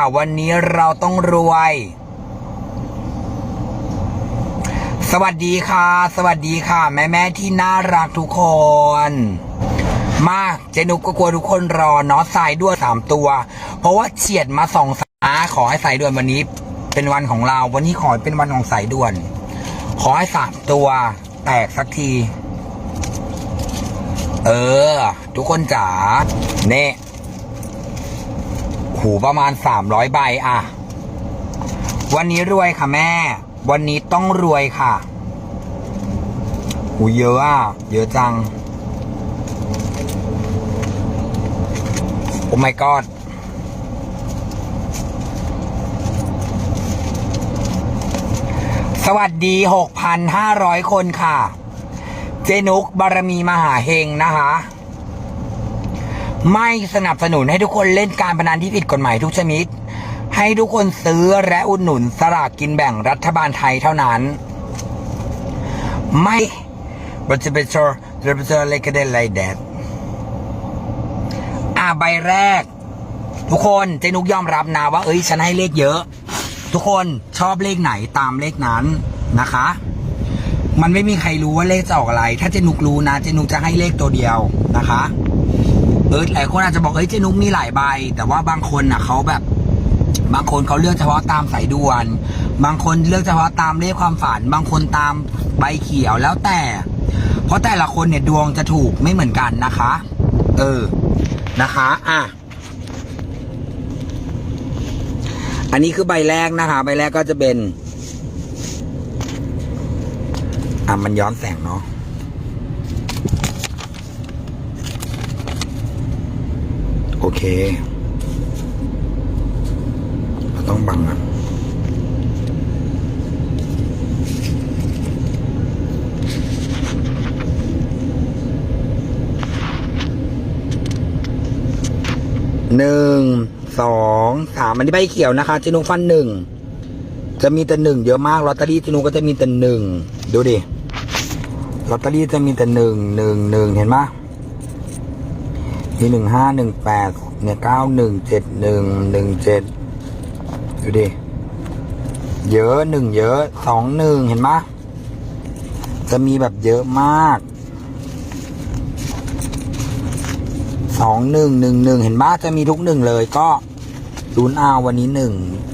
ค่ะ วันนี้เราต้องรวย สวัสดีค่ะ สวัสดีค่ะ แม่แม่ที่น่ารักทุกคน มาเจนุกก็กลัวทุกคนรอเนาะสายด่วนสามตัว เพราะว่าเฉียดมาสองสาขอให้สายด่วนวันนี้ เป็นวันของเรา วันนี้ขอเป็นวันของสายด่วน ขอให้สามตัว แตกสักที เออ ทุกคนจ๋าเน่ หูประมาณสามร้อยใบอะวันนี้รวยค่ะแม่ วันนี้ต้องรวยค่ะ หูเยอะอะเยอะจัง โอ้ my god สวัสดี 6,500 คนค่ะ เจนุกบารมีมหาเฮงนะคะ ไม่สนับสนุนให้ทุกคนเล่นการพนันที่ผิดกฎหมายทุกชนิด ให้ทุกคนซื้อและอุดหนุนสลากกินแบ่งรัฐบาลไทยเท่านั้น ไม่บัตรเบเชอร์เรเบเชอร์เลกเดนไลแดดอ่าใบแรก ทุกคนเจนุกยอมรับนะว่า เอ้ย ฉันให้เลขเยอะ ทุกคนชอบเลขไหนตามเลขนั้นนะคะ มันไม่มีใครรู้ว่าเลขจะออกอะไร ถ้าเจนุกรู้นะ เจนุกจะให้เลขตัวเดียวนะคะ เออหลายคนอาจจะบอกเอ้ยเจนุกมีหลายใบ แต่ว่าบางคนน่ะเขาแบบ บางคนเขาเลือกเฉพาะตามสายด่วน บางคนเลือกเฉพาะตามเลขความฝัน บางคนตามใบเขียวแล้วแต่ เพราะแต่ละคนเนี่ยดวงจะถูกไม่เหมือนกันนะคะ เออนะคะ อะอันนี้คือใบแรกนะคะ ใบแรกก็จะเป็น อะมันย้อนแสงเนาะ โอเค เราต้องบังอะหนึ่งสองสามอันนี้ใบเขียวนะคะจินุฟันหนึ่งจะมีแต่หนึ่งเยอะมากลอตเตอรี่จินุก็จะมีแต่หนึ่งดูดิลอตเตอรี่จะมีแต่หนึ่งหนึ่งหนึ่งเห็นไหม มีหนึ่งห้าหนึ่งแปดเนี่ยเก้าหนึ่งเจ็ดหนึ่งหนึ่งเจ็ดดูดิ เยอะหนึ่งเยอะสองหนึ่งเห็นไหมจะมีแบบเยอะมากสองหนึ่งหนึ่งหนึ่งเห็นบ้าจะมีทุกหนึ่งเลยก็ลุ้นเอาวันนี้หนึ่ง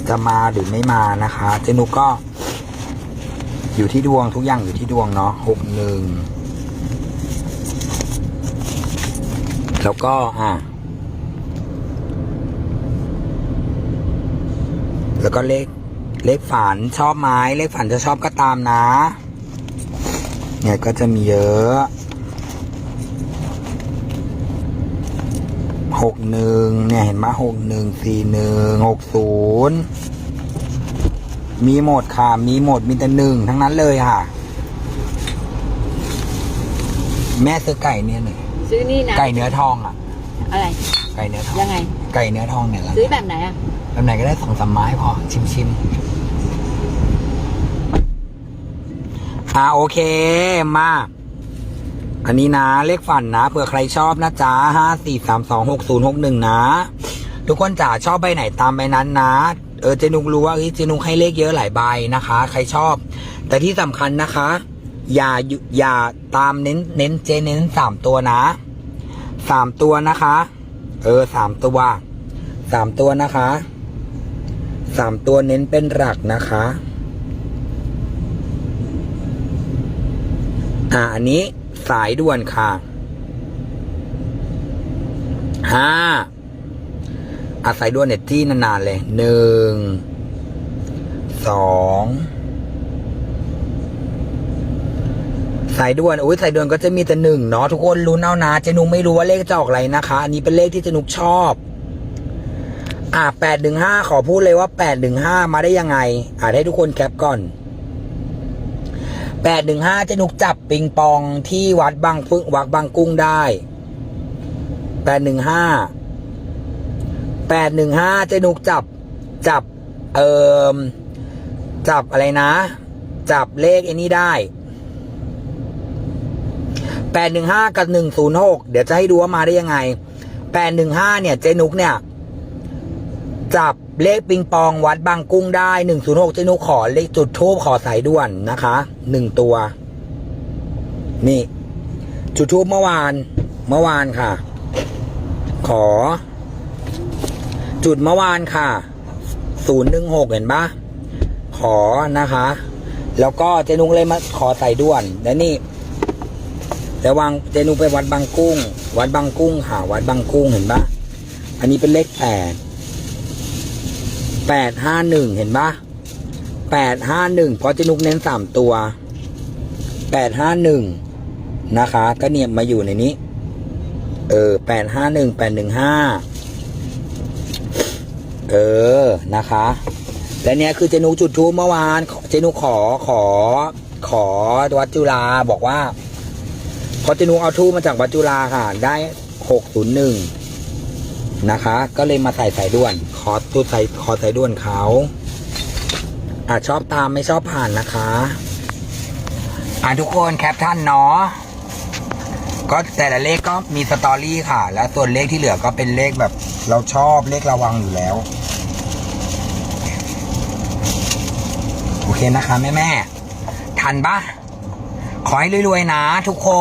จะมาหรือไม่มานะคะ เจนุกก็ อยู่ที่ดวงทุกอย่างอยู่ที่ดวงเนาะหกหนึ่ง แล้วก็อะแล้วก็เลขเลขฝันชอบไหมเลขฝันจะชอบก็ตามนะ เนี่ยก็จะมีเยอะหกหนึ่งเนี่ยเห็นไหมหกหนึ่งสี่หนึ่งหกศูนย์มีหมดค่ะ มีหมดมีแต่หนึ่งทั้งนั้นเลยค่ะ แม่ซื้อไก่เนี่ยหนึ่ง ซื้อนี่นะไก่เนื้อทองอะ อะไร ไก่เนื้อทองยังไง ไก่เนื้อทองเนี่ยละซื้อแบบไหนอะแบบไหนก็ได้สองสามไม้พอชิมชิมอ่าโอเคมา อันนี้นะ เลขฝันนะเผื่อใครชอบนะจ๊ะห้าสี่สามสองหกศูนย์หกหนึ่งนะ ทุกคนจ๋าชอบใบไหนตามใบนั้นนะ เออเจนุกรู้ว่าเฮ้ยเจนุกให้เลขเยอะหลายใบนะคะ ใครชอบ แต่ที่สำคัญนะคะ อย่าอย่าตามเน้น เน้นเจเน้นสามตัวนะสามตัวนะคะ เออสามตัวสามตัวนะคะสามตัวเน้นเป็นหลักนะคะ อ่าอันนี้สายด่วนค่ะห้าอาสายด่วนเน็ตที่นานๆเลยหนึ่งสอง สายด่วนอุ้ยสายด่วนก็จะมีแต่หนึ่งเนาะทุกคนรู้เอานะเจนุกไม่รู้ว่าเลขจะออกอะไรนะคะ อันนี้เป็นเลขที่เจนุกชอบ อ่าแปดหนึ่งห้าขอพูดเลยว่าแปดหนึ่งห้ามาได้ยังไง อ่าให้ทุกคนแคปก่อนแปดหนึ่งห้าจนุกจับปิงปองที่วัดบางฟึ่งวัดบางกุ้งได้แปดหนึ่งห้าแปดหนึ่งห้าจนุกจับจับเอ่อจับอะไรนะ จับเลขไอ้นี้ได้ แปดหนึ่งห้ากับหนึ่งศูนย์หกเดี๋ยวจะให้ดูว่ามาได้ยังไงแปดหนึ่งห้าเนี่ยเจนุกเนี่ย จับเลขปิงปองวัดบางกุ้งได้หนึ่งศูนย์หกเจนุกขอเลขจุดทูบขอสายด่วนนะคะหนึ่งตัว นี่ จุดทูบเมื่อวานเมื่อวานค่ะ ขอ จุดเมื่อวานค่ะศูนย์หนึ่งหกเห็นปะขอนะคะ แล้วก็เจนุงเลยมาขอใส่ด่วน แล้วนี่ แล้วางเจนุงไปวัดบางกุ้ง วัดบางกุ้งค่ะวัดบางกุ้งเห็นปะอันนี้เป็นเลขแปดแปดห้าหนึ่งเห็นปะแปดห้าหนึ่งเพราะเจนุกเน้นสามตัวแปดห้าหนึ่งนะคะ ก็เนี่ยมาอยู่ในนี้ เออแปดห้าหนึ่งแปดหนึ่งห้าเออนะคะ และเนี่ยคือเจนุกจุดทูปเมื่อวาน เจนุกขอขอขอวัดจุฬาบอกว่า พราะจนุเอาทูมาจากวัดจุฬาค่ะ ได้หกศูนย์หนึ่งนะคะ ก็เลยมาใส่สายด่วน ขอตัวใส่ขอสายด่วนเขาอะชอบตามไม่ชอบผ่านนะคะ อะทุกคนแคปท่านเนาะก็แต่ละเลขก็มีสตอรี่ค่ะ แล้วส่วนเลขที่เหลือก็เป็นเลขแบบ เราชอบเลขระวังอยู่แล้ว โอเคนะคะแม่แม่ทันปะขอให้รวยๆนะทุกคน